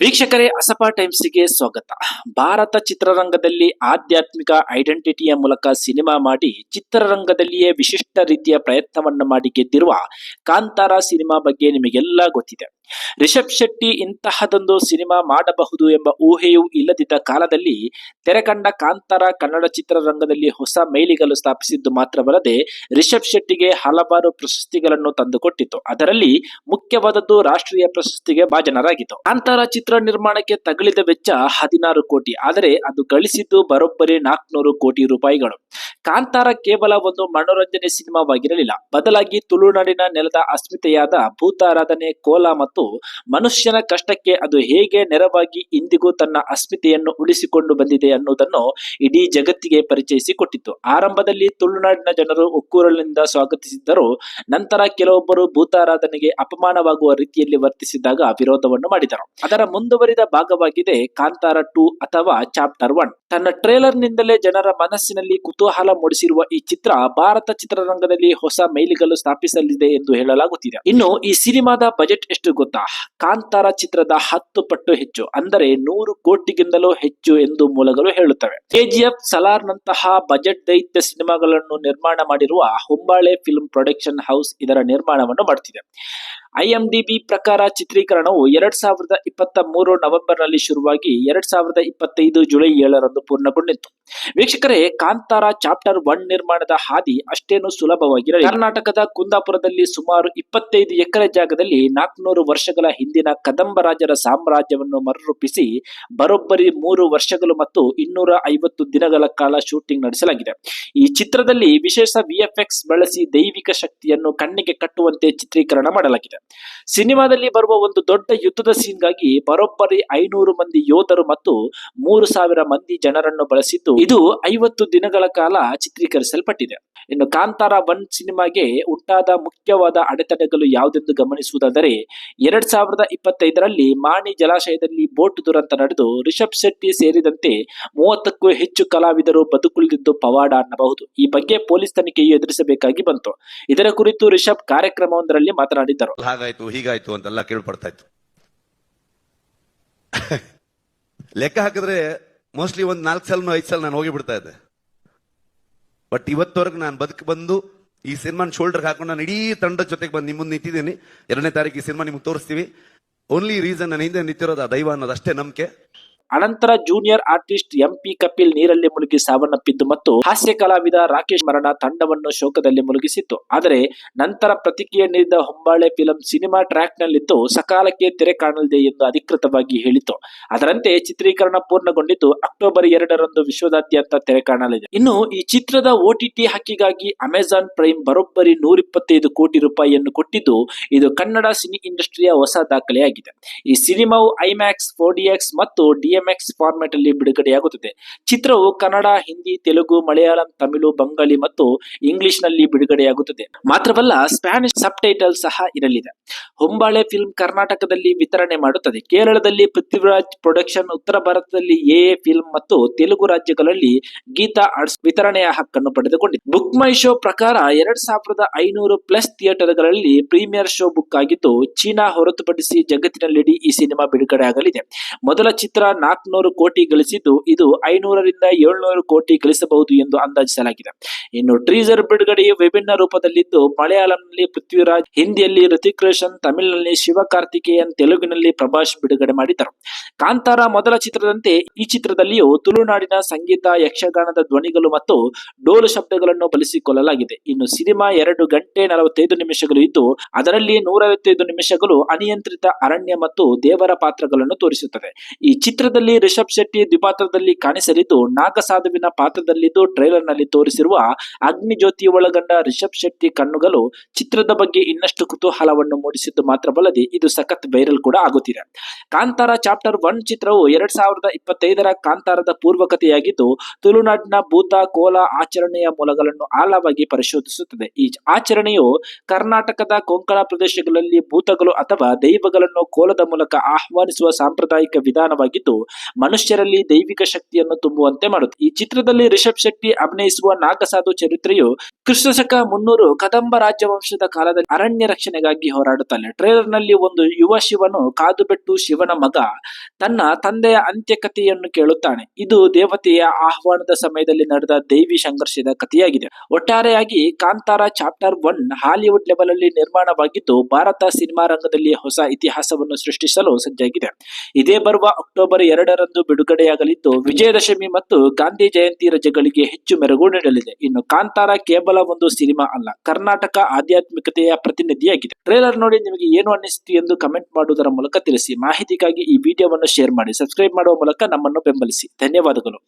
ವೀಕ್ಷಕರೇ, ಅಸಪ ಟೈಮ್ಸ್ಗೆ ಸ್ವಾಗತ. ಭಾರತ ಚಿತ್ರರಂಗದಲ್ಲಿ ಆಧ್ಯಾತ್ಮಿಕ ಐಡೆಂಟಿಟಿಯ ಮೂಲಕ ಸಿನಿಮಾ ಮಾಡಿ ಚಿತ್ರರಂಗದಲ್ಲಿಯೇ ವಿಶಿಷ್ಟ ರೀತಿಯ ಪ್ರಯತ್ನವನ್ನು ಮಾಡಿ ಗೆದ್ದಿರುವ ಕಾಂತಾರ ಸಿನಿಮಾ ಬಗ್ಗೆ ನಿಮಗೆಲ್ಲ ಗೊತ್ತಿದೆ. ರಿಷಬ್ ಶೆಟ್ಟಿ ಇಂತಹದೊಂದು ಸಿನಿಮಾ ಮಾಡಬಹುದು ಎಂಬ ಊಹೆಯೂ ಇಲ್ಲದಿದ್ದ ಕಾಲದಲ್ಲಿ ತೆರೆಕಂಡ ಕಾಂತಾರ ಕನ್ನಡ ಚಿತ್ರರಂಗದಲ್ಲಿ ಹೊಸ ಮೈಲಿಗಲು ಸ್ಥಾಪಿಸಿದ್ದು ಮಾತ್ರವಲ್ಲದೆ ರಿಷಬ್ ಶೆಟ್ಟಿಗೆ ಹಲವಾರು ಪ್ರಶಸ್ತಿಗಳನ್ನು ತಂದುಕೊಟ್ಟಿತು ಅದರಲ್ಲಿ ಮುಖ್ಯವಾದದ್ದು ರಾಷ್ಟ್ರೀಯ ಪ್ರಶಸ್ತಿಗೆ ಭಾಜನರಾಗಿತ್ತು ಕಾಂತಾರ ಚಿತ್ರ ನಿರ್ಮಾಣಕ್ಕೆ ತಗಲಿದ ವೆಚ್ಚ ಹದಿನಾರು ಕೋಟಿ. ಆದರೆ ಅದು ಗಳಿಸಿದ್ದು ಬರೋಬ್ಬರಿ ನಾಲ್ಕುನೂರು ಕೋಟಿ ರೂಪಾಯಿಗಳು. ಕಾಂತಾರ ಕೇವಲ ಒಂದು ಮನೋರಂಜನೆ ಸಿನಿಮಾವಾಗಿರಲಿಲ್ಲ. ಬದಲಾಗಿ ತುಳುನಾಡಿನ ನೆಲದ ಅಸ್ಮಿತೆಯಾದ ಭೂತಾರಾಧನೆ, ಕೋಲ ಮತ್ತು ಮನುಷ್ಯನ ಕಷ್ಟಕ್ಕೆ ಅದು ಹೇಗೆ ನೆರವಾಗಿ ಇಂದಿಗೂ ತನ್ನ ಅಸ್ಮಿತೆಯನ್ನು ಉಳಿಸಿಕೊಂಡು ಬಂದಿದೆ ಅನ್ನುವುದನ್ನು ಇಡೀ ಜಗತ್ತಿಗೆ ಪರಿಚಯಿಸಿಕೊಟ್ಟಿತ್ತು ಆರಂಭದಲ್ಲಿ ತುಳುನಾಡಿನ ಜನರು ಒಕ್ಕೂರಲಿನಿಂದ ಸ್ವಾಗತಿಸಿದ್ದರು. ನಂತರ ಕೆಲವೊಬ್ಬರು ಭೂತಾರಾಧನೆಗೆ ಅಪಮಾನವಾಗುವ ರೀತಿಯಲ್ಲಿ ವರ್ತಿಸಿದಾಗ ವಿರೋಧವನ್ನು ಮಾಡಿದರು. ಅದರ ಮುಂದುವರಿದ ಭಾಗವಾಗಿದೆ ಕಾಂತಾರ ಟೂ ಅಥವಾ ಚಾಪ್ಟರ್ ಒನ್. ತನ್ನ ಟ್ರೇಲರ್ ನಿಂದಲೇ ಜನರ ಮನಸ್ಸಿನಲ್ಲಿ ಕುತೂಹಲ ಮೂಡಿಸಿರುವ ಈ ಚಿತ್ರ ಭಾರತ ಚಿತ್ರರಂಗದಲ್ಲಿ ಹೊಸ ಮೈಲಿಗಲ್ಲು ಸ್ಥಾಪಿಸಲಿದೆ ಎಂದು ಹೇಳಲಾಗುತ್ತಿದೆ. ಇನ್ನು ಈ ಸಿನಿಮಾದ ಬಜೆಟ್ ಎಷ್ಟು ಗೊತ್ತಾ? ಕಾಂತಾರ ಚಿತ್ರದ ಹತ್ತು ಪಟ್ಟು ಹೆಚ್ಚು, ಅಂದರೆ ನೂರು ಕೋಟಿಗಿಂತಲೂ ಹೆಚ್ಚು ಎಂದು ಮೂಲಗಳು ಹೇಳುತ್ತವೆ. ಕೆಜಿಎಫ್ ಸಲಾರ್ ನಂತಹ ಬಜೆಟ್ ದೈತ್ಯ ಸಿನಿಮಾಗಳನ್ನು ನಿರ್ಮಾಣ ಮಾಡಿರುವ ಹೊಂಬಾಳೆ ಫಿಲ್ಮ್ ಪ್ರೊಡಕ್ಷನ್ ಹೌಸ್ ಇದರ ನಿರ್ಮಾಣವನ್ನು ಮಾಡುತ್ತಿದೆ ಐಎಂಡಿಬಿ ಪ್ರಕಾರ ಚಿತ್ರೀಕರಣವು ಎರಡ್ ಸಾವಿರದ ಇಪ್ಪತ್ತ ಮೂರು ನವೆಂಬರ್ನಲ್ಲಿ ಶುರುವಾಗಿ ಎರಡ್ ಸಾವಿರದ ಇಪ್ಪತ್ತೈದು ಜುಲೈ ಏಳರಂದು ಪೂರ್ಣಗೊಂಡಿತ್ತು. ವೀಕ್ಷಕರೇ, ಕಾಂತಾರ ಚಾಪ್ಟರ್ ಒನ್ ನಿರ್ಮಾಣದ ಹಾದಿ ಅಷ್ಟೇನು ಸುಲಭವಾಗಿರಲಿಲ್ಲ. ಕರ್ನಾಟಕದ ಕುಂದಾಪುರದಲ್ಲಿ ಸುಮಾರು ಇಪ್ಪತ್ತೈದು ಎಕರೆ ಜಾಗದಲ್ಲಿ ನಾಲ್ಕುನೂರು ವರ್ಷಗಳ ಹಿಂದಿನ ಕದಂಬ ರಾಜರ ಸಾಮ್ರಾಜ್ಯವನ್ನು ಮರುರೂಪಿಸಿ ಬರೋಬ್ಬರಿ ಮೂರು ವರ್ಷಗಳು ಮತ್ತು ಇನ್ನೂರ ಐವತ್ತು ದಿನಗಳ ಕಾಲ ಶೂಟಿಂಗ್ ನಡೆಸಲಾಗಿದೆ. ಈ ಚಿತ್ರದಲ್ಲಿ ವಿಶೇಷ ವಿಎಫ್ಎಕ್ಸ್ ಬಳಸಿ ದೈವಿಕ ಶಕ್ತಿಯನ್ನು ಕಣ್ಣಿಗೆ ಕಟ್ಟುವಂತೆ ಚಿತ್ರೀಕರಣ ಮಾಡಲಾಗಿದೆ. ಸಿನಿಮಾದಲ್ಲಿ ಬರುವ ಒಂದು ದೊಡ್ಡ ಯುದ್ಧದ ಸೀನ್ಗಾಗಿ ಬರೋಬ್ಬರಿ ಐನೂರು ಮಂದಿ ಯೋಧರು ಮತ್ತು ಮೂರು ಸಾವಿರ ಮಂದಿ ಜನರನ್ನು ಬಳಸಿದ್ದು ಇದು ಐವತ್ತು ದಿನಗಳ ಕಾಲ ಚಿತ್ರೀಕರಿಸಲ್ಪಟ್ಟಿದೆ. ಇನ್ನು ಕಾಂತಾರ ಒನ್ ಸಿನಿಮಾಗೆ ಉಂಟಾದ ಮುಖ್ಯವಾದ ಅಡೆತಡೆಗಳು ಯಾವುದೆಂದು ಗಮನಿಸುವುದಾದರೆ, ಎರಡ್ ಸಾವಿರದ ಇಪ್ಪತ್ತೈದರಲ್ಲಿ ಮಾಣಿ ಜಲಾಶಯದಲ್ಲಿ ಬೋಟ್ ದುರಂತ ನಡೆದು ರಿಷಬ್ ಶೆಟ್ಟಿ ಸೇರಿದಂತೆ ಮೂವತ್ತಕ್ಕೂ ಹೆಚ್ಚು ಕಲಾವಿದರು ಬದುಕುಳಿದಿದ್ದು ಪವಾಡ ಅನ್ನಬಹುದು. ಈ ಬಗ್ಗೆ ಪೊಲೀಸ್ ತನಿಖೆಯು ಎದುರಿಸಬೇಕಾಗಿ ಬಂತು. ಇದರ ಕುರಿತು ರಿಷಬ್ ಕಾರ್ಯಕ್ರಮವೊಂದರಲ್ಲಿ ಮಾತನಾಡಿದ್ದರು. ಹಾಗಾಯ್ತು, ಹೀಗಾಯ್ತು ಅಂತೆಲ್ಲ ಕೇಳ್ಪಡ್ತಾ ಇತ್ತು ಲೆಕ್ಕ ಹಾಕಿದ್ರೆ ಮೋಸ್ಟ್ಲಿ ಒಂದ್ ನಾಲ್ಕು ಸಲ ಐದು ಸಲ ನಾನು ಹೋಗಿ ಬಿಡ್ತಾ ಇದ್ದೆ. ಬಟ್ ಇವತ್ತವರೆಗೂ ನಾನು ಬದುಕು ಬಂದು ಈ ಸಿನಿಮಾನ ಶೋಲ್ಡರ್ ಹಾಕೊಂಡು ನಾನು ಇಡೀ ತಂಡದ ಜೊತೆಗೆ ಬಂದು ನಿಮ್ಮ ಮುಂದೆ ನಿಂತಿದ್ದೀನಿ. ಎರಡನೇ ತಾರೀಕು ಈ ಸಿನಿಮಾ ನಿಮ್ಗೆ ತೋರಿಸ್ತೀವಿ. ಓನ್ಲಿ ರೀಸನ್ ನನ್ನ ಹಿಂದೆ ನಿಂತಿರೋದು ಆ ದೈವ ಅನ್ನೋದು ಅಷ್ಟೇ ನಂಬಿಕೆ. ಅನಂತರ ಜೂನಿಯರ್ ಆರ್ಟಿಸ್ಟ್ ಎಂಪಿ ಕಪಿಲ್ ನೀರಲ್ಲಿ ಮುಳುಗಿ ಸಾವನ್ನಪ್ಪಿದ್ದು ಮತ್ತು ಹಾಸ್ಯ ಕಲಾವಿದ ರಾಕೇಶ್ ಮರಣ ತಂಡವನ್ನು ಶೋಕದಲ್ಲಿ ಮುಳುಗಿಸಿತ್ತು. ಆದರೆ ನಂತರ ಪ್ರತಿಕ್ರಿಯೆ ನೀಡಿದ ಹೊಂಬಾಳೆ ಫಿಲಂ ಸಿನಿಮಾ ಟ್ರ್ಯಾಕ್ ನಲ್ಲಿದ್ದು ಸಕಾಲಕ್ಕೆ ತೆರೆ ಕಾಣಲಿದೆ ಎಂದು ಅಧಿಕೃತವಾಗಿ ಹೇಳಿತು ಅದರಂತೆ ಚಿತ್ರೀಕರಣ ಪೂರ್ಣಗೊಂಡಿದ್ದು ಅಕ್ಟೋಬರ್ ಎರಡರಂದು ವಿಶ್ವದಾದ್ಯಂತ ತೆರೆ ಕಾಣಲಿದೆ. ಇನ್ನು ಈ ಚಿತ್ರದ ಓಟಿಟಿ ಹಕ್ಕಿಗಾಗಿ ಅಮೆಜಾನ್ ಪ್ರೈಮ್ ಬರೋಬ್ಬರಿ ನೂರಿಪ್ಪತ್ತೈದು ಕೋಟಿ ರೂಪಾಯಿಯನ್ನು ಕೊಟ್ಟಿದ್ದು ಇದು ಕನ್ನಡ ಸಿನಿ ಇಂಡಸ್ಟ್ರಿಯ ಹೊಸ ದಾಖಲೆಯಾಗಿದೆ. ಈ ಸಿನಿಮಾವು ಐಮ್ಯಾಕ್ಸ್ ಫೋರ್ಡಿಎಕ್ಸ್ ಮತ್ತು ಡಿಎಂಎಕ್ಸ್ ಫಾರ್ಮೆಟ್ ಅಲ್ಲಿ ಬಿಡುಗಡೆಯಾಗುತ್ತದೆ. ಚಿತ್ರವು ಕನ್ನಡ, ಹಿಂದಿ, ತೆಲುಗು, ಮಲಯಾಳಂ, ತಮಿಳು, ಬಂಗಾಳಿ ಮತ್ತು ಇಂಗ್ಲಿಷ್ನಲ್ಲಿ ಬಿಡುಗಡೆಯಾಗುತ್ತದೆ. ಮಾತ್ರವಲ್ಲ ಸ್ಪ್ಯಾನಿಷ್ ಸಬ್ ಟೈಟಲ್ ಸಹ ಇರಲಿದೆ. ಹೊಂಬಾಳೆ ಫಿಲ್ಮ್ ಕರ್ನಾಟಕದಲ್ಲಿ ವಿತರಣೆ ಮಾಡುತ್ತದೆ. ಕೇರಳದಲ್ಲಿ ಪೃಥ್ವಿರಾಜ್ ಪ್ರೊಡಕ್ಷನ್ ಉತ್ತರ ಭಾರತದಲ್ಲಿ ಎ ಫಿಲ್ಮ್ ಮತ್ತು ತೆಲುಗು ರಾಜ್ಯಗಳಲ್ಲಿ ಗೀತಾ ಆರ್ಟ್ಸ್ ವಿತರಣೆಯ ಹಕ್ಕನ್ನು ಪಡೆದುಕೊಂಡಿದೆ. ಬುಕ್ ಮೈ ಶೋ ಪ್ರಕಾರ ಎರಡ್ ಸಾವಿರದ ಐನೂರು ಪ್ಲಸ್ ಥಿಯೇಟರ್ಗಳಲ್ಲಿ ಪ್ರೀಮಿಯರ್ ಶೋ ಬುಕ್ ಆಗಿದ್ದು, ಚೀನಾ ಹೊರತುಪಡಿಸಿ ಜಗತ್ತಿನಲ್ಲಿಡೀ ಈ ಸಿನಿಮಾ ಬಿಡುಗಡೆ ಆಗಲಿದೆ ಮೊದಲ ಚಿತ್ರ ನಾಲ್ಕುನೂರು ಕೋಟಿ ಗಳಿಸಿದ್ದು ಇದು ಐನೂರರಿಂದ ಏಳ್ನೂರು ಕೋಟಿ ಗಳಿಸಬಹುದು ಎಂದು ಅಂದಾಜಿಸಲಾಗಿದೆ. ಇನ್ನು ಟ್ರೀಸರ್ ಬಿಡುಗಡೆಯು ವಿಭಿನ್ನ ರೂಪದಲ್ಲಿದ್ದು, ಮಲಯಾಳಂನಲ್ಲಿ ಪೃಥ್ವಿರಾಜ್, ಹಿಂದಿಯಲ್ಲಿ ಋತಿಕ್ ರೋಷನ್, ತಮಿಳಿನಲ್ಲಿ ಶಿವಕಾರ್ತಿಕೇಯನ್ ತೆಲುಗಿನಲ್ಲಿ ಪ್ರಭಾಸ್ ಬಿಡುಗಡೆ ಮಾಡಿದ್ದರು ಕಾಂತಾರ ಮೊದಲ ಚಿತ್ರದಂತೆ ಈ ಚಿತ್ರದಲ್ಲಿಯೂ ತುಳುನಾಡಿನ ಸಂಗೀತ, ಯಕ್ಷಗಾನದ ಧ್ವನಿಗಳು ಮತ್ತು ಡೋಲು ಶಬ್ದಗಳನ್ನು ಬಳಸಿಕೊಳ್ಳಲಾಗಿದೆ. ಇನ್ನು ಸಿನಿಮಾ ಎರಡು ಗಂಟೆ ನಲವತ್ತೈದು ನಿಮಿಷಗಳು ಇದ್ದು, ಅದರಲ್ಲಿ ನೂರೈವತ್ತೈದು ನಿಮಿಷಗಳು ಅನಿಯಂತ್ರಿತ ಅರಣ್ಯ ಮತ್ತು ದೇವರ ಪಾತ್ರಗಳನ್ನು ತೋರಿಸುತ್ತದೆ ಈ ಚಿತ್ರದಲ್ಲಿ ರಿಷಬ್ ಶೆಟ್ಟಿ ದ್ವಿಪಾತ್ರದಲ್ಲಿ ಕಾಣಿಸಲಿದ್ದು, ನಾಗಸಾಧುವಿನ ಪಾತ್ರದಲ್ಲಿದ್ದು ಟ್ರೈಲರ್ನಲ್ಲಿ ತೋರಿಸಿರುವ ಅಗ್ನಿಜ್ಯೋತಿ ಒಳಗೊಂಡ ರಿಷಬ್ ಶೆಟ್ಟಿ ಕಣ್ಣುಗಳು ಚಿತ್ರದ ಬಗ್ಗೆ ಇನ್ನಷ್ಟು ಕುತೂಹಲವನ್ನು ಮೂಡಿಸಿದ್ದು ಮಾತ್ರವಲ್ಲದೆ ಇದು ಸಖತ್ ವೈರಲ್ ಕೂಡ ಆಗುತ್ತಿದೆ. ಕಾಂತಾರ ಚಾಪ್ಟರ್ ಒನ್ ಚಿತ್ರವು ಎರಡ್ ಸಾವಿರದ ಇಪ್ಪತ್ತೈದರ ಕಾಂತಾರದ ಪೂರ್ವಕತೆಯಾಗಿದ್ದು, ತುಳುನಾಡಿನ ಭೂತ, ಕೋಲ ಆಚರಣೆಯ ಮೂಲಗಳನ್ನು ಆಳವಾಗಿ ಪರಿಶೋಧಿಸುತ್ತದೆ. ಈ ಆಚರಣೆಯು ಕರ್ನಾಟಕದ ಕೊಂಕಣ ಪ್ರದೇಶಗಳಲ್ಲಿ ಭೂತಗಳು ಅಥವಾ ದೈವಗಳನ್ನು ಕೋಲದ ಮೂಲಕ ಆಹ್ವಾನಿಸುವ ಸಾಂಪ್ರದಾಯಿಕ ವಿಧಾನವಾಗಿದ್ದು ಮನುಷ್ಯರಲ್ಲಿ ದೈವಿಕ ಶಕ್ತಿಯನ್ನು ತುಂಬುವಂತೆ ಮಾಡುತ್ತೆ. ಈ ಚಿತ್ರದಲ್ಲಿ ರಿಷಬ್ ಶೆಟ್ಟಿ ಅಭಿನಯಿಸುವ ನಾಗಸಾಧು ಚರಿತ್ರೆಯು ಕ್ರಿಸ್ತಶಕ ಮುನ್ನೂರು ಕದಂಬ ರಾಜವಂಶದ ಕಾಲದಲ್ಲಿ ಅರಣ್ಯ ರಕ್ಷಣೆಗಾಗಿ ಹೋರಾಡುತ್ತಾನೆ. ಟ್ರೇಲರ್ನಲ್ಲಿ ಒಂದು ಯುವ ಶಿವನು ಕಾದುಬೆಟ್ಟು ಶಿವನ ಮಗ ತನ್ನ ತಂದೆಯ ಅಂತ್ಯಕಥೆಯನ್ನು ಕೇಳುತ್ತಾನೆ. ಇದು ದೇವತೆಯ ಆಹ್ವಾನದ ಸಮಯದಲ್ಲಿ ನಡೆದ ದೈವಿ ಸಂಘರ್ಷದ ಕಥೆಯಾಗಿದೆ. ಒಟ್ಟಾರೆಯಾಗಿ Kantara chapter one Hollywood level ಅಲ್ಲಿ ನಿರ್ಮಾಣವಾಗಿದ್ದು, ಭಾರತ ಸಿನಿಮಾ ರಂಗದಲ್ಲಿ ಹೊಸ ಇತಿಹಾಸವನ್ನು ಸೃಷ್ಟಿಸಲು ಸಜ್ಜಾಗಿದೆ. ಇದೇ ಬರುವ ಅಕ್ಟೋಬರ್ ಎರಡರಂದು ಬಿಡುಗಡೆಯಾಗಲಿದ್ದು, ವಿಜಯದಶಮಿ ಮತ್ತು ಗಾಂಧಿ ಜಯಂತಿ ರಜೆಗಳಿಗೆ ಹೆಚ್ಚು ಮೆರುಗು ನೀಡಲಿದೆ. ಇನ್ನು ಕಾಂತಾರ ಕೇವಲ ಒಂದು ಸಿನಿಮಾ ಅಲ್ಲ, ಕರ್ನಾಟಕ ಆಧ್ಯಾತ್ಮಿಕತೆಯ ಪ್ರತಿನಿಧಿಯಾಗಿದೆ. ಟ್ರೇಲರ್ ನೋಡಿ ನಿಮಗೆ ಏನು ಅನ್ನಿಸ್ತು ಎಂದು ಕಮೆಂಟ್ ಮಾಡುವುದರ ಮೂಲಕ ತಿಳಿಸಿ. ಮಾಹಿತಿಗಾಗಿ ಈ ವಿಡಿಯೋವನ್ನು ಶೇರ್ ಮಾಡಿ, ಸಬ್ಸ್ಕ್ರೈಬ್ ಮಾಡುವ ಮೂಲಕ ನಮ್ಮನ್ನು ಬೆಂಬಲಿಸಿ. ಧನ್ಯವಾದಗಳು.